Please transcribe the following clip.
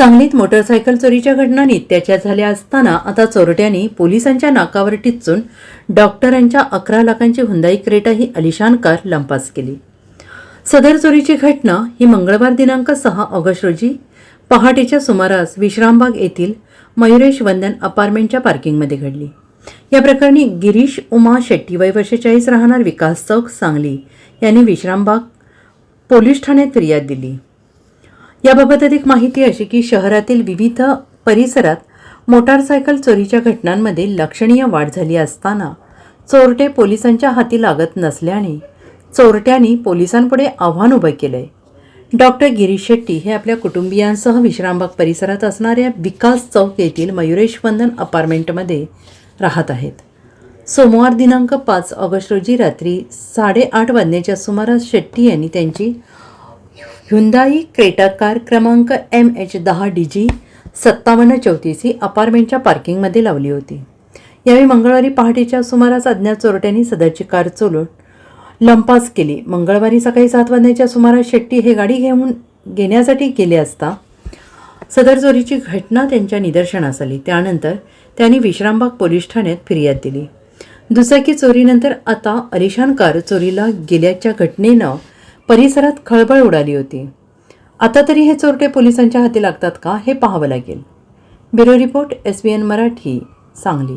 सांगलीत मोटरसायकल चोरीच्या घटना नित्याच्या झाल्या असताना आता चोरट्यांनी पोलिसांच्या नाकावर टिचून डॉक्टरांच्या अकरा लाखांची हुंदाई क्रेटा ही अलिशान कार लंपास केली. सदर चोरीची घटना ही मंगळवार दिनांक सहा ऑगस्ट रोजी पहाटेच्या सुमारास विश्रामबाग येथील मयुरेश वंदन अपार्टमेंटच्या पार्किंगमध्ये घडली. या प्रकरणी गिरीश उमा शेट्टी वय वर्ष चाळीस राहणार विकास चौक सांगली यांनी विश्रामबाग पोलीस ठाण्यात फिर्याद दिली. याबाबत अधिक माहिती अशी की शहरातील विविध परिसरात मोटारसायकल चोरीच्या घटनांमध्ये लक्षणीय वाढ झाली असताना चोरटे पोलिसांच्या हाती लागत नसल्याने चोरट्यांनी पोलिसांपुढे आव्हान उभं केलंय डॉक्टर गिरीश शेट्टी हे आपल्या कुटुंबियांसह विश्रामबाग परिसरात असणाऱ्या विकास चौक येथील मयुरेश वंदन अपार्टमेंटमध्ये राहत आहेत. सोमवार दिनांक पाच ऑगस्ट रोजी रात्री साडेआठ वाजण्याच्या सुमारास शेट्टी यांनी त्यांची ह्युंदाई क्रेटा कार क्रमांक एम एच दहा डी जी सत्तावन्न चौतीस ही अपार्टमेंटच्या पार्किंगमध्ये लावली होती. यावेळी मंगळवारी पहाटेच्या सुमारास अज्ञात चोरट्यांनी सदरची कार चोलून लंपास केली. मंगळवारी सकाळी सात वाजण्याच्या सुमारास शेट्टी हे गाडी घेऊन घेण्यासाठी गेले असता सदर चोरीची घटना त्यांच्या निदर्शनास आली. त्यानंतर त्यांनी विश्रामबाग पोलीस ठाण्यात फिर्याद दिली. दुचाकी चोरीनंतर आता अलिशान कार चोरीला गेल्याच्या घटनेनं परिसरात खळबळ उडाली होती. आता तरी हे चोरटे पोलिसांच्या हाती लागतात का हे पाहावं लागेल. Bureau report S B N Marathi Sangli.